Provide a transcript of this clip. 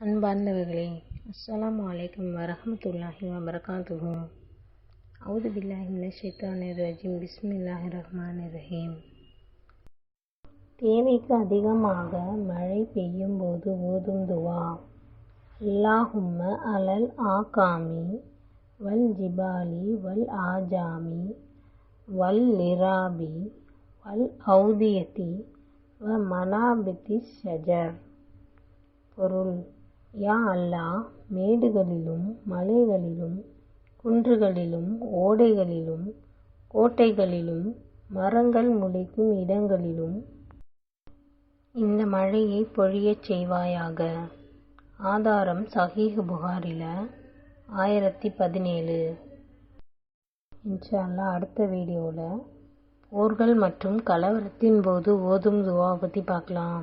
அன்பார்ந்தவர்களே அஸ்லாம் வலைக்கம் வரமத்துல்லாஹி வபரகாத்துஹு. அவுது பில்லாஹி மினஷ் ஷைத்தானிர் ரஜீம். ரஹ்மான் ரஹ்மானிர் ரஹீம். தேவைக்கு அதிகமாக மழை பெய்யும் போது ஓதும் துவா. அல்லாஹும்ம அலல் ஆகாமி வல் ஜிபாலி வல் ஆஜாமி வல் லிராபி வல் ஔதியதி வ மனாபித்தி ஷஜர். பொருள் யா அல்லாஹ் மேடுகளிலும் மலைகளிலும் குன்றுகளிலும் ஓடைகளிலும் கோட்டைகளிலும் மரங்கள் முளைக்கும் இடங்களிலும் இந்த மழையை பொழியச் செய்வாயாக. ஆதாரம் சஹீஹ் புகாரில ஆயிரத்தி பதினேழு. இன்ஷா அல்லாஹ் அடுத்த வீடியோவில் போர்கள் மற்றும் கலவரத்தின் போது ஓதும் துவா பற்றி பார்க்கலாம்.